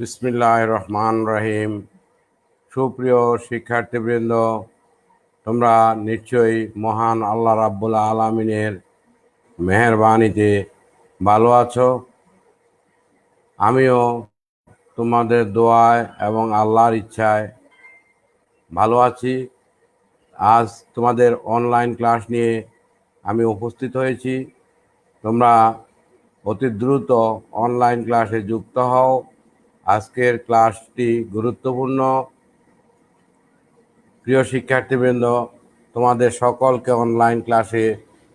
বিসমিল্লাহ রহমান রহিম। সুপ্রিয় শিক্ষার্থীবৃন্দ, তোমরা নিশ্চয়ই মহান আল্লাহ রাব্বুল আলমিনের মেহরবানিতে ভালো আছো। আমিও তোমাদের দোয়ায় এবং আল্লাহর ইচ্ছায় ভালো আছি। আজ তোমাদের অনলাইন ক্লাস নিয়ে আমি উপস্থিত হয়েছি। তোমরা অতি দ্রুত অনলাইন ক্লাসে যুক্ত হও। আজকের ক্লাসটি গুরুত্বপূর্ণ। প্রিয় শিক্ষার্থীবৃন্দ, তোমাদের সকলকে অনলাইন ক্লাসে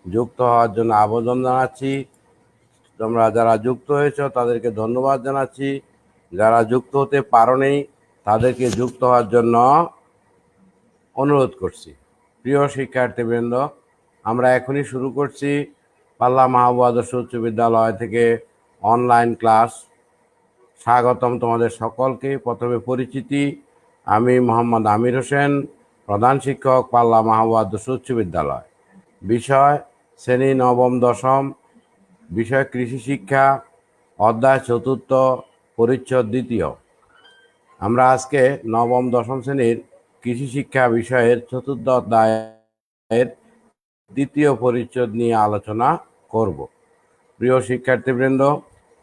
যুক্ত হওয়ার জন্য আবেদন জানাচ্ছি। তোমরা যারা যুক্ত হয়েছ, তাদেরকে ধন্যবাদ জানাচ্ছি। যারা যুক্ত হতে পারো পারোনি, তাদেরকে যুক্ত হওয়ার জন্য অনুরোধ করছি। প্রিয় শিক্ষার্থীবৃন্দ, আমরা এখনই শুরু করছি। পাল্লা মাহবুব আদর্শ উচ্চ বিদ্যালয় থেকে অনলাইন ক্লাস স্বাগতম তোমাদের সকলকে। প্রথমে পরিচিতি, আমি মোহাম্মদ আমির হোসেন, প্রধান শিক্ষক, পাল্লা মাহবুব আদর্শ উচ্চ বিদ্যালয় বিষয়, শ্রেণি নবম, দশম। বিষয়, কৃষি শিক্ষা। অধ্যায়, চতুর্থ, পরিচ্ছদ, দ্বিতীয়। আমরা আজকে নবম, দশম শ্রেণির কৃষি শিক্ষা বিষয়ের চতুর্থ অধ্যায়ের দ্বিতীয় পরিচ্ছদ নিয়ে আলোচনা করব। প্রিয় শিক্ষার্থীবৃন্দ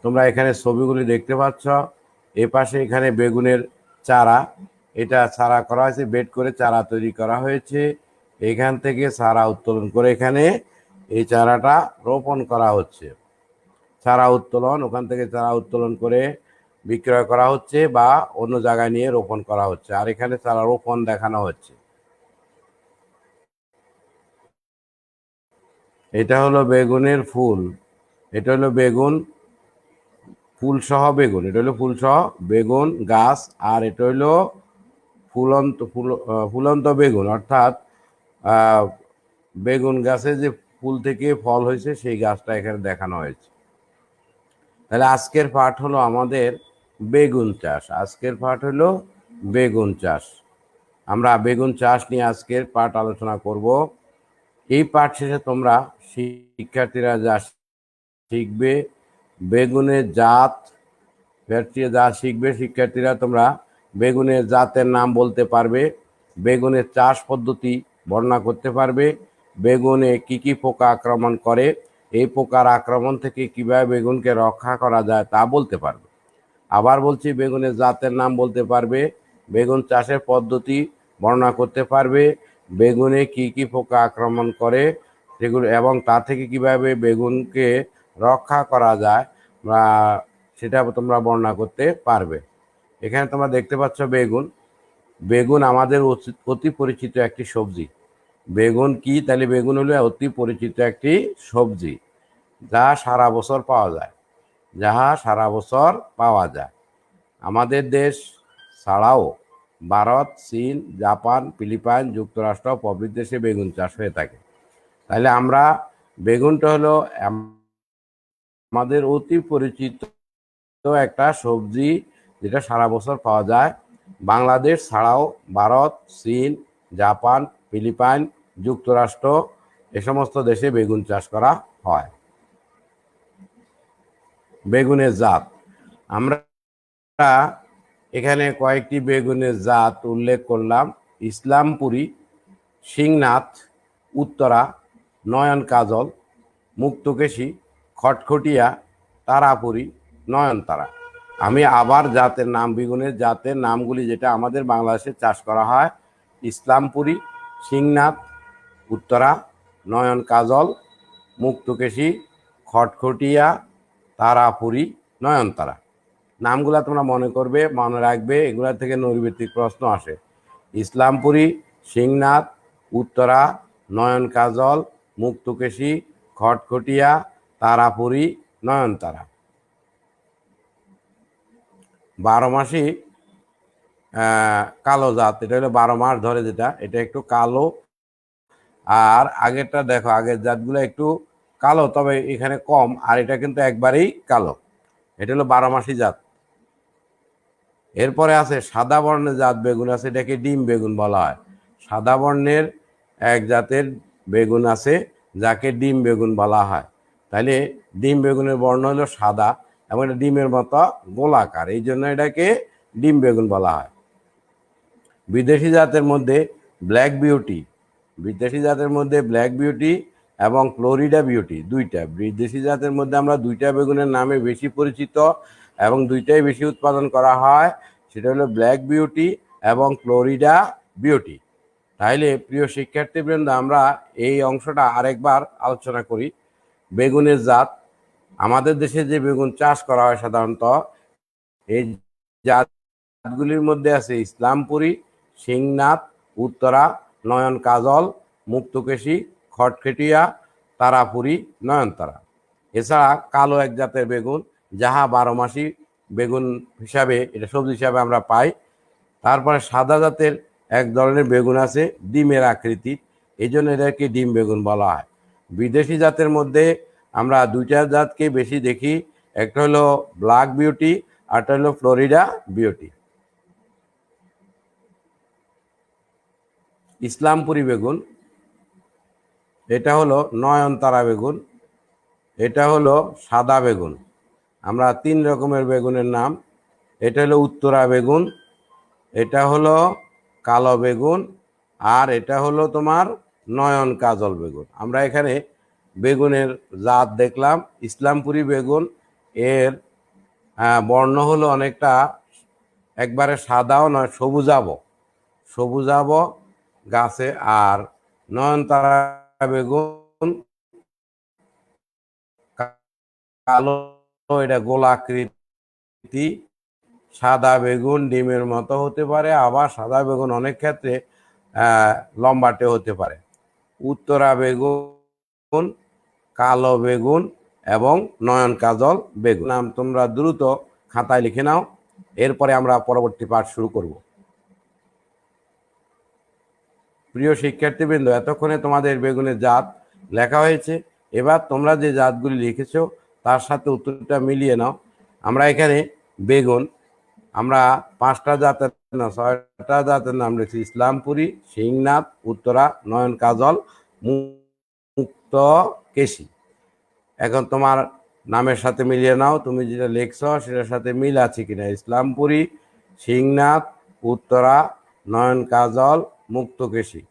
তোমরা এখানে ছবিগুলি দেখতে পাচ্ছ। এ পাশে এখানে বেগুনের চারা। এটা চারা করা হয়েছে, বেড করে চারা তৈরি করা হয়েছে। এখান থেকে চারা উত্তোলন করে এখানে এই চারাটা রোপণ করা হচ্ছে। চারা উত্তোলন, ওখান থেকে চারা উত্তোলন করে বিক্রয় করা হচ্ছে বা অন্য জায়গায় নিয়ে রোপণ করা হচ্ছে। আর এখানে চারা রোপণ দেখানো হচ্ছে। এটা হলো বেগুনের ফুল। এটা হলো বেগুন। ফুল সহ বেগুন, এটা হলো ফুল সহ বেগুন, গাছ, আর এটা হলো ফুলন্ত, ফুল ফুলন্ত বেগুন। অর্থাৎ বেগুন গাছে যে ফুল থেকে ফল হয়েছে, সেই গাছটা এখানে দেখানো হয়েছে। তাহলে আজকের পাঠ হলো আমাদের বেগুন চাষ। আজকের পাঠ হলো বেগুন চাষ। আমরা বেগুন চাষ নিয়ে আজকের পাঠ আলোচনা করব। এই পাঠ শেষে তোমরা শিক্ষার্থীরা যা শিখবে বেগুনের জাত ফ্যাক্টরি যা শিখবে, শিক্ষার্থীরা তোমরা বেগুনের জাতের নাম বলতে পারবে বেগুনের চাষ পদ্ধতি বর্ণনা করতে পারবে, বেগুনে কি কি পোকা আক্রমণ করে, এই পোকার আক্রমণ থেকে কীভাবে বেগুনকে রক্ষা করা যায় তা বলতে পারবে। আবার বলছি বেগুনের জাতের নাম বলতে পারবে, বেগুন চাষের পদ্ধতি বর্ণনা করতে পারবে, বেগুনে কি কি পোকা আক্রমণ করে, সেগুলো এবং তা থেকে কীভাবে বেগুনকে রক্ষা করা যায় সেটা তোমরা বর্ণনা করতে পারবে। এখানে তোমরা দেখতে পাচ্ছ বেগুন। বেগুন আমাদের অতি পরিচিত একটি সবজি। বেগুন কি? তাহলে বেগুন হলো অতি পরিচিত একটি সবজি, যা সারা বছর পাওয়া যায়। যাহা সারা বছর পাওয়া যায়। আমাদের দেশ ছাড়াও ভারত, চীন, জাপান, ফিলিপাইন যুক্তরাষ্ট্র প্রভৃতি দেশে বেগুন চাষ হয়ে থাকে। তাহলে আমরা, বেগুনটা হলো আমাদের অতি পরিচিত একটা সবজি যেটা সারা বছর পাওয়া যায়। বাংলাদেশ ছাড়াও ভারত, চীন, জাপান, ফিলিপাইন, যুক্তরাষ্ট্র এ সমস্ত দেশে বেগুন চাষ করা হয়। বেগুনের জাত। আমরা এখানে কয়েকটি বেগুনের জাত উল্লেখ করলাম। ইসলামপুরী সিংনাথ উত্তরা নয়ন কাজল মুক্তকেশী খটখটিয়া, তারাপুরি, নয়নতারা। আমি আবার জাতের নাম বেগুনের জাতের নামগুলি যেটা আমাদের বাংলাদেশে চাষ করা হয়, ইসলামপুরি, সিংনাথ, উত্তরা নয়ন কাজল মুক্তকেশী, খটখটিয়া, তারাপুরি, নয়নতারা। নামগুলা তোমরা মনে করবে, মনে রাখবে, এগুলা থেকে নৈর্বৃত্তিক প্রশ্ন আসে। ইসলামপুরি, সিংনাথ, উত্তরা নয়ন কাজল মুক্তকেশী, খটখটিয়া তারাপুরি নয়নতারা। বারো মাসি কালো জাত। এটা হলো বারো মাস ধরে যেটা। এটা একটু কালো। আর আগেরটা দেখো, আগের জাতগুলো একটু কালো, তবে এখানে কম। আর এটা কিন্তু একবারেই কালো। এটা হলো বারো মাসি জাত। এরপরে আছে সাদা বর্ণের জাত বেগুন আছে, এটাকে ডিম বেগুন বলা হয়। সাদা বর্ণের এক জাতের বেগুন আছে, যাকে ডিম বেগুন বলা হয়। তাহলে ডিম বেগুনের বর্ণ হলো সাদা এবং এটা ডিমের মতো গোলাকার। এই জন্য এটাকে ডিম বেগুন বলা হয়। বিদেশি জাতের মধ্যে ব্ল্যাক বিউটি, বিদেশি জাতের মধ্যে ব্ল্যাক বিউটি এবং ফ্লোরিডা বিউটি দুইটা। বিদেশি জাতের মধ্যে আমরা দুইটা বেগুনের নামে বেশি পরিচিত এবং দুইটাই বেশি উৎপাদন করা হয়। সেটা হলো ব্ল্যাক বিউটি এবং ফ্লোরিডা বিউটি। তাইলে প্রিয় শিক্ষার্থীবৃন্দ, আমরা এই অংশটা আরেকবার আলোচনা করি। বেগুনের জাত। আমাদের দেশে যে বেগুন চাষ করা হয় সাধারণত, এই জাতগুলির মধ্যে আছে ইসলামপুরি সিংনাথ উত্তরা নয়ন কাজল মুক্তকেশী, খটখেটিয়া, তারাপুরি, নয়নতারা। এছাড়া কালো এক জাতের বেগুন, যাহা বারো মাসি বেগুন হিসাবে, এটা সবজি হিসাবে আমরা পাই। তারপরে সাদা জাতের এক ধরনের বেগুন আছে, ডিমের আকৃতির। এই জন্য এটাকে ডিম বেগুন বলা হয়। বিদেশি জাতের মধ্যে আমরা দুইটা জাতকে বেশি দেখি। একটা হলো ব্ল্যাক বিউটি আরটা হলো ফ্লোরিডা বিউটি ইসলামপুরি বেগুন, এটা হলো নয়নতারা বেগুন, এটা হলো সাদা বেগুন। আমরা তিন রকমের বেগুনের নাম, এটা হলো উত্তরা বেগুন, এটা হলো কালো বেগুন, আর এটা হলো তোমার নয়ন কাজল বেগুন। আমরা এখানে বেগুনের জাত দেখলাম, ইসলামপুরি বেগুন, এর বর্ণ হলো অনেকটা একবারে সাদাও নয়, সবুজাব। সবুজাব গাছে আর নয়নতারা বেগুন কালো, এটা গোলাকৃতি সাদা বেগুন ডিমের মতো হতে পারে, আবার সাদা বেগুন অনেক ক্ষেত্রে লম্বাটে হতে পারে। উত্তরা বেগুন, কালো বেগুন এবং নয়ন কাজল বেগুন। নাম তোমরা দ্রুত খাতায় লিখে নাও, এরপরে আমরা পরবর্তী পাঠ শুরু করব। প্রিয় শিক্ষার্থীবৃন্দ, এতক্ষণে তোমাদের বেগুনের জাত লেখা হয়েছে। এবার তোমরা যে জাতগুলি লিখেছো, তার সাথে উত্তরটা মিলিয়ে নাও। আমরা এখানে বেগুন আমরা পাঁচটা জাতের না, ছয়টা জাতের নাম লিখছি। ইসলামপুরি সিংনাথ উত্তরা নয়ন কাজল মুক্ত কেশি। এখন তোমার নামের সাথে মিলিয়ে নাও, তুমি যেটা লিখছ সেটার সাথে মিল আছে কিনা? ইসলামপুরি সিংনাথ উত্তরা নয়ন কাজল মুক্তকেশী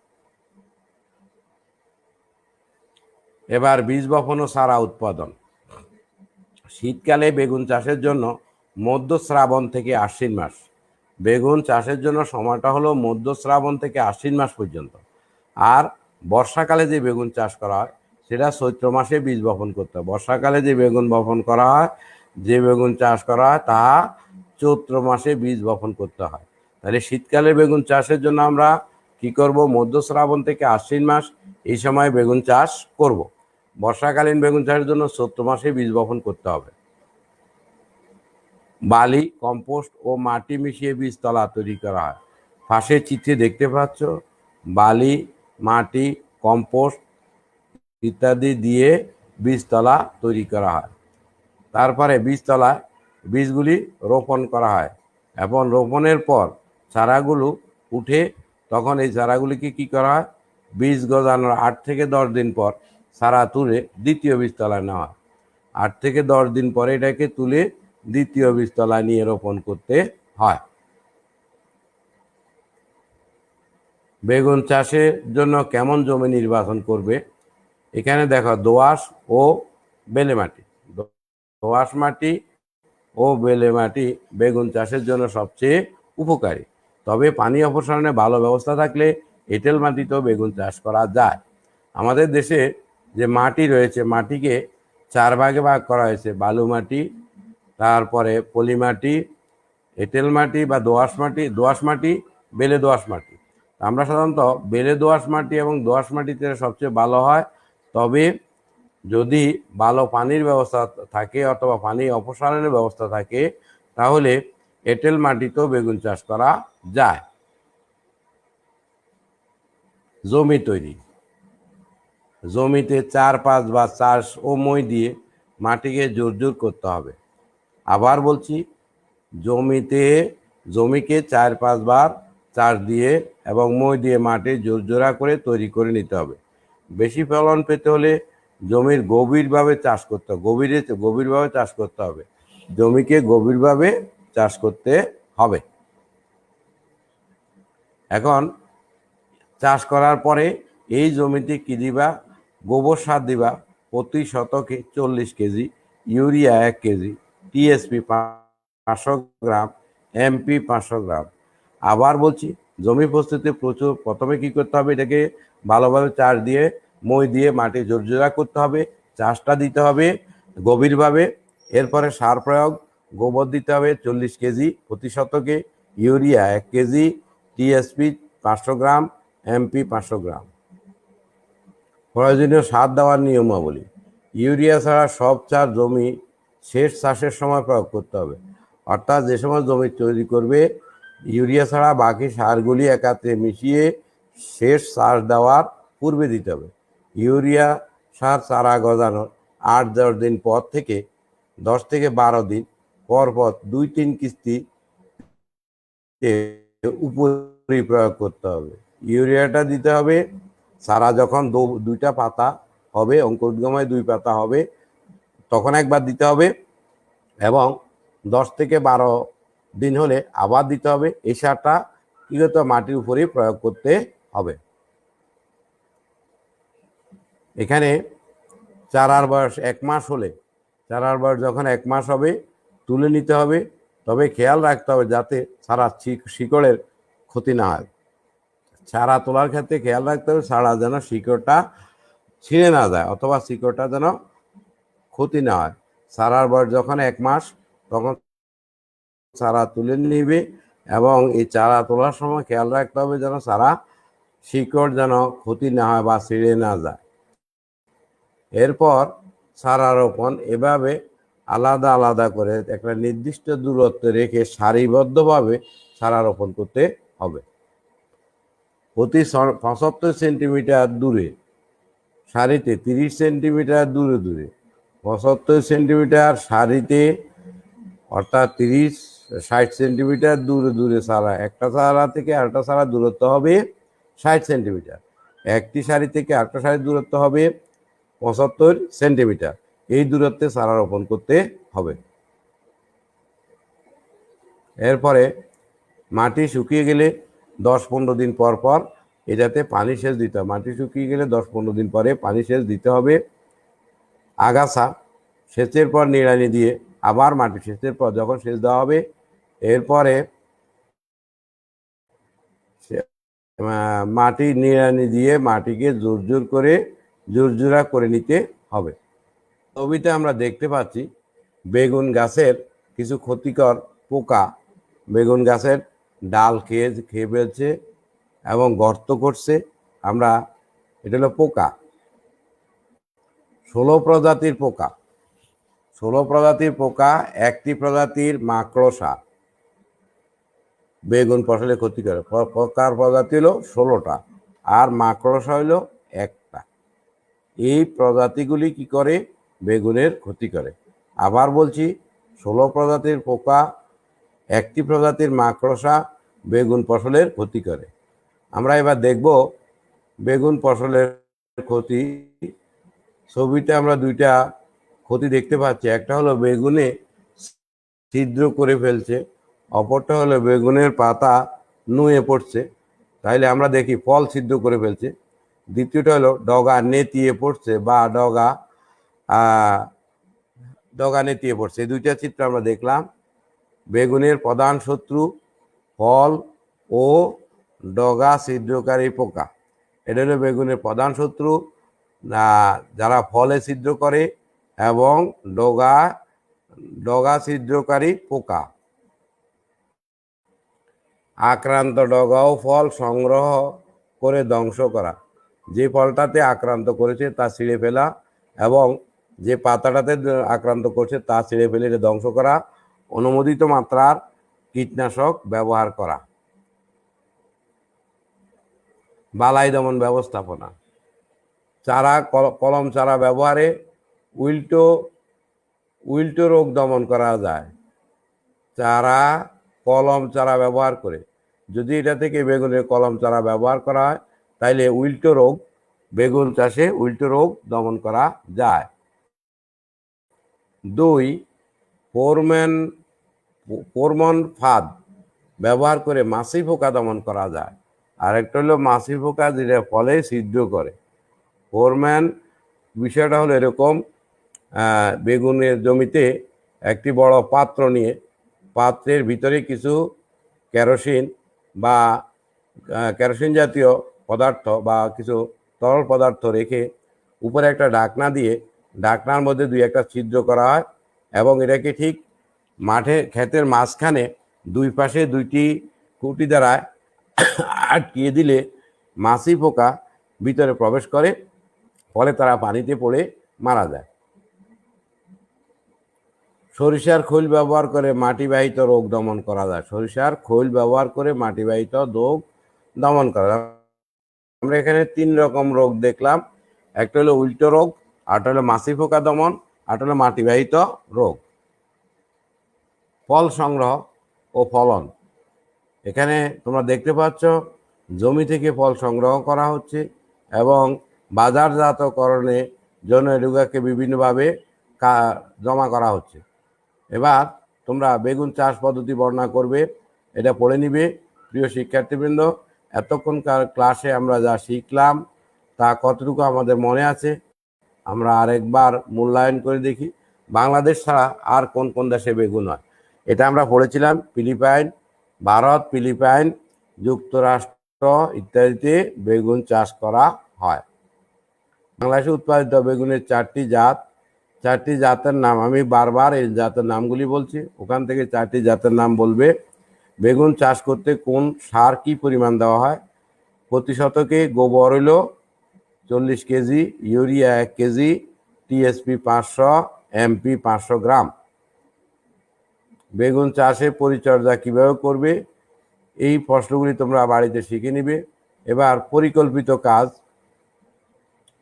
এবার বীজ বপন ও সারা উৎপাদন। শীতকালে বেগুন চাষের জন্য মধ্য শ্রাবণ থেকে আশ্বিন মাস। বেগুন চাষের জন্য সময়টা হলো মধ্য শ্রাবণ থেকে আশ্বিন মাস পর্যন্ত। আর বর্ষাকালে যে বেগুন চাষ করা হয়, সেটা চৈত্র মাসে বীজ বপন করতে হয়। বর্ষাকালে যে বেগুন বপন করা হয়, যে বেগুন চাষ করা হয়, তা চৈত্র মাসে বীজ বপন করতে হয়। তাহলে শীতকালে বেগুন চাষের জন্য আমরা কি করব? মধ্য শ্রাবণ থেকে আশ্বিন মাস এই সময় বেগুন চাষ করব। বর্ষাকালীন বেগুন চাষের জন্য চৈত্র মাসে বীজ বপন করতে হবে। বালি, কম্পোস্ট ও মাটি মিশিয়ে বীজতলা তৈরি করা হয়। পাশের চিত্রে দেখতে পাচ্ছ, বালি, মাটি, কম্পোস্ট ইত্যাদি দিয়ে বীজতলা তৈরি করা হয়। তারপরে বীজতলা বীজগুলি রোপণ করা হয় এবং রোপণের পর চারাগুলো উঠে তখন এই চারাগুলিকে কি করা হয়? বীজ গজানোর আট থেকে দশ দিন পর চারা তুলে দ্বিতীয় বীজতলায় নেওয়া হয়। আট থেকে দশ দিন পরে এটাকে তুলে দ্বিতীয় বীজতলায় নিয়ে রোপণ করতে হয়। বেগুন চাষের জন্য কেমন জমি নির্বাচন করবে? এখানে দেখো, দোআঁশ ও বেলে মাটি। দো- দোআঁশ মাটি ও বেলে মাটি বেগুন চাষের জন্য সবচেয়ে উপকারী। তবে পানি অপসারণে ভালো ব্যবস্থা থাকলে এঁটেল মাটিতেও বেগুন চাষ করা যায়। আমাদের দেশে যে মাটি রয়েছে, মাটিকে চার ভাগে ভাগ করা হয়েছে, বালু মাটি তারপরে পলি মাটি এঁটেল মাটি বা দোআঁশ মাটি দোআঁশ মাটি, বেলে দোআঁশ মাটি। আমরা সাধারণত বেলে দোআঁশ মাটি এবং দোআঁশ মাটিতে সবচেয়ে ভালো হয়। তবে যদি ভালো পানির ব্যবস্থা থাকে অথবা পানি অপসারণের ব্যবস্থা থাকে, তাহলে এঁটেল মাটিতেও বেগুন চাষ করা যায়। জমি তৈরি। জমিতে চার পাঁচ বা চাষ ও মই দিয়ে মাটিকে জোর জোর করতে হবে। আবার বলছি, জমিতে, জমিকে চার পাঁচবার চাষ দিয়ে এবং মই দিয়ে মাটি জোরজোড়া করে তৈরি করে নিতে হবে। বেশি ফলন পেতে হলে জমির গভীরভাবে চাষ করতে হবে গভীরে, গভীরভাবে চাষ করতে হবে। জমিকে গভীরভাবে চাষ করতে হবে। এখন চাষ করার পরে এই জমিতে কি দিবা? গোবর সার দিবা প্রতি শতকে চল্লিশ কেজি, ইউরিয়া এক কেজি টিএসপি পাঁচশো গ্রাম, এমপি পাঁচশো গ্রাম। আবার বলছি, জমি প্রস্তুতি প্রচুর। প্রথমে কি করতে হবে? এটাকে ভালোভাবে চাষ দিয়ে, মই দিয়ে মাটি জোরজোড়া করতে হবে, চাষটা দিতে হবে গভীরভাবে। এরপরে সার প্রয়োগ, গোবর দিতে হবে চল্লিশ কেজি প্রতি শতকে, ইউরিয়া এক কেজি, টিএসপি পাঁচশো গ্রাম, এমপি পাঁচশো গ্রাম। প্রয়োজনীয় সার দেওয়ার নিয়মাবলী। ইউরিয়া ছাড়া সব চার জমি শেষ চাষের সময় প্রয়োগ করতে হবে। অর্থাৎ যে সময় জমি তৈরি করবে, ইউরিয়া ছাড়া বাকি সারগুলি একাত্রে মিশিয়ে শেষ চাষ দেওয়ার পূর্বে দিতে হবে। ইউরিয়া সার চারা গজানোর আট দশ দিন পর থেকে, দশ থেকে বারো দিন পর পর দুই তিন কিস্তি উপরে প্রয়োগ করতে হবে। ইউরিয়াটা দিতে হবে সারা যখন দুইটা পাতা হবে অঙ্কুরোদ্গময় দুই পাতা হবে তখন একবার দিতে হবে এবং দশ থেকে বারো দিন হলে আবার দিতে হবে। এই সারটা কি করতে হবে? মাটির উপরেই প্রয়োগ করতে হবে। এখানে চারার বয়স এক মাস হলে, চারার বয়স যখন এক মাস হবে, তুলে নিতে হবে। তবে খেয়াল রাখতে হবে যাতে সারা শিকড়ের ক্ষতি না হয়। চারা তোলার ক্ষেত্রে খেয়াল রাখতে হবে সারা যেন শিকড়টা ছিঁড়ে না যায় অথবা শিকড়টা যেন ক্ষতি না হয়। সারার বয়স যখন এক মাস, তখন চারা তুলে নিবে এবং এই চারা তোলার সময় খেয়াল রাখতে হবে যেন সারা শিকড় যেন ক্ষতি না হয় বা ছিঁড়ে না যায়। এরপর সারা রোপণ এভাবে আলাদা আলাদা করে একটা নির্দিষ্ট দূরত্বে রেখে সারিবদ্ধভাবে সারা রোপণ করতে হবে। প্রতি পঁচাত্তর সেন্টিমিটার দূরে, সারিতে তিরিশ সেন্টিমিটার দূরে দূরে। পঁচাত্তর সেন্টিমিটার সারিতে, অর্থাৎ তিরিশ, ষাট সেন্টিমিটার দূরে দূরে সারা, একটা সারা থেকে আরেকটা সারা দূরত্ব হবে ষাট সেন্টিমিটার। একটি সারি থেকে আরেকটা সারির দূরত্ব হবে পঁচাত্তর সেন্টিমিটার। এই দূরত্বে সারা রোপণ করতে হবে। এরপরে মাটি শুকিয়ে গেলে দশ পনেরো দিন পর পর এটাতে পানি সেচ দিতে হবে। মাটি শুকিয়ে গেলে দশ পনেরো দিন পরে পানি সেচ দিতে হবে। আগাছা সেচের পর নিড়ানি দিয়ে আবার মাটি সেচের পর যখন সেচ দেওয়া হবে, এরপরে মাটি নিড়ানি দিয়ে মাটিকে জোর জোর করে জোরজোড়া করে নিতে হবে। ছবিতে আমরা দেখতে পাচ্ছি বেগুন গাছের কিছু ক্ষতিকর পোকা। বেগুন গাছের ডাল খেয়ে খেয়ে ফেলছে এবং গর্ত করছে। আমরা, এটা হলো পোকা। ষোলো প্রজাতির পোকা। ষোলো প্রজাতির পোকা, একটি প্রজাতির মাকড়সা। বেগুন ফসলে ক্ষতি করে। পোকার প্রজাতি হলো ষোলোটা আর মাকড়সা হলো একটা। এই প্রজাতিগুলি কি করে? বেগুনের ক্ষতি করে। আবার বলছি, ষোলো প্রজাতির পোকা, একটি প্রজাতির মাকড়সা বেগুন ফসলের ক্ষতি করে। আমরা এবার দেখব বেগুন ফসলের ক্ষতি ছবিতে আমরা দুইটা ক্ষতি দেখতে পাচ্ছি। একটা হলো বেগুনে ছিদ্র করে ফেলছে, অপরটা হলো বেগুনের পাতা নুয়ে পড়ছে। তাইলে আমরা দেখি ফল ছিদ্র করে ফেলছে। দ্বিতীয়টা হলো ডগা নেতিয়ে পড়ছে বা ডগা ডগা নেতিয়ে পড়ছে। এই দুইটা চিত্র আমরা দেখলাম। বেগুনের প্রধান শত্রু ফল ও ডগা ছিদ্রকারী পোকা। এটা হলো বেগুনের প্রধান শত্রু যারা ফলে ছিদ্র করে এবং ডগা ডগা ছিদ্রকারী পোকা। আক্রান্ত ডগা ও ফল সংগ্রহ করে ধ্বংস করা। যে ফলটাতে আক্রান্ত করেছে তা ছিঁড়ে ফেলা এবং যে পাতাটাতে আক্রান্ত করছে তা ছিঁড়ে ফেলে ধ্বংস করা, অনুমোদিত মাত্রার কীটনাশক ব্যবহার করা। বালাই দমন ব্যবস্থাপনা। চারা, কল- কলম চারা ব্যবহারে উল্টো উল্টো রোগ দমন করা যায়। চারা, কলম চারা ব্যবহার করে। যদি এটা থেকে বেগুনের কলম চারা ব্যবহার করা হয়, তাইলে উল্টো রোগ, বেগুন চাষে উল্টো রোগ দমন করা যায়। দুই, ফোরম্যান ফোরমন ফাঁদ ব্যবহার করে মাছি পোকা দমন করা যায়। আর একটা হলো মাছি পোকা যেটা ফলে সিদ্ধ করে। ফোরম্যান, বিষয়টা হলো এরকম বেগুনের জমিতে একটি বড় পাত্র নিয়ে পাত্রের ভিতরে কিছু কেরোসিন বা কেরোসিন জাতীয় পদার্থ বা কিছু তরল পদার্থ রেখে উপরে একটা ঢাকনা দিয়ে, ঢাকনার মধ্যে দুই একটা ছিদ্র করা হয় এবং এটাকে ঠিক মাঠে, ক্ষেতের মাঝখানে দুই পাশে দুইটি কুটি দ্বারা আটকিয়ে দিলে মাছি পোকা ভিতরে প্রবেশ করে। ফলে তারা পানিতে পড়ে মারা যায়। সরিষার খৈল ব্যবহার করে মাটিবাহিত রোগ দমন করা যায়। সরিষার খৈল ব্যবহার করে মাটিবাহিত রোগ দমন করা যায়। আমরা এখানে তিন রকম রোগ দেখলাম। একটা হলো উল্টো রোগ আরটা হলো মাছি পোকা দমন আরটা হলো মাটিবাহিত রোগ। ফল সংগ্রহ ও ফলন। এখানে তোমরা দেখতে পাচ্ছ, জমি থেকে ফল সংগ্রহ করা হচ্ছে এবং বাজারজাতকরণে জন্য এগুলোকে বিভিন্নভাবে জমা করা হচ্ছে। এবার তোমরা বেগুন চাষ পদ্ধতি বর্ণনা করবে, এটা পড়ে নিবে। প্রিয় শিক্ষার্থীবৃন্দ, এতক্ষণকার ক্লাসে আমরা যা শিখলাম, তা কতটুকু আমাদের মনে আছে, আমরা আরেকবার মূল্যায়ন করে দেখি। বাংলাদেশ ছাড়া আর কোন কোন দেশে বেগুন হয়? এটা আমরা পড়েছিলাম ফিলিপাইন, ভারত, ফিলিপাইন, যুক্তরাষ্ট্র ইত্যাদিতে বেগুন চাষ করা হয়। বাংলাদেশে উৎপাদিত বেগুনের চারটি জাত, চারটি জাতের নাম আমি বারবার এই জাতের নামগুলি বলছি। ওখান থেকে চারটি জাতের নাম বলবে। বেগুন চাষ করতে কোন সার কি পরিমাণ দেওয়া হয়? প্রতি শতকে গোবর হলো চল্লিশ কেজি, ইউরিয়া এক কেজি টিএসপি পাঁচশো এমপি পাঁচশো গ্রাম। বেগুন চাষে পরিচর্যা কীভাবে করবে? এই প্রশ্নগুলি তোমরা বাড়িতে শিখে নিবে। এবার পরিকল্পিত কাজ।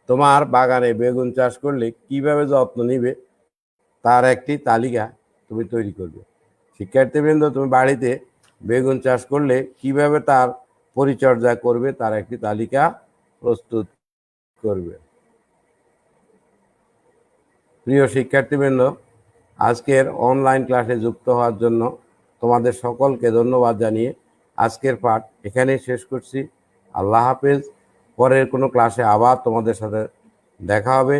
তোমার বাগানে বেগুন চাষ করলে কীভাবে যত্ন নিবে, তার একটি তালিকা তুমি তৈরি করবে। শিক্ষার্থীবৃন্দ, তুমি বাড়িতে বেগুন চাষ করলে কীভাবে তার পরিচর্যা করবে, তার একটি তালিকা প্রস্তুত করবে। প্রিয় শিক্ষার্থীবৃন্দ, আজকের অনলাইন ক্লাসে যুক্ত হওয়ার জন্য তোমাদের সকলকে ধন্যবাদ জানিয়ে আজকের পাঠ এখানেই শেষ করছি। আল্লাহ হাফেজ। পরের কোনো ক্লাসে আবার তোমাদের সাথে দেখা হবে।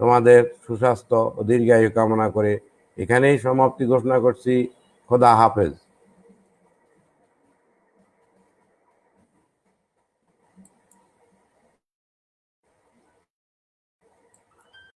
তোমাদের সুস্বাস্থ্য ও দীর্ঘায়ু কামনা করে এখানেই সমাপ্তি ঘোষণা করছি। খোদা হাফেজ।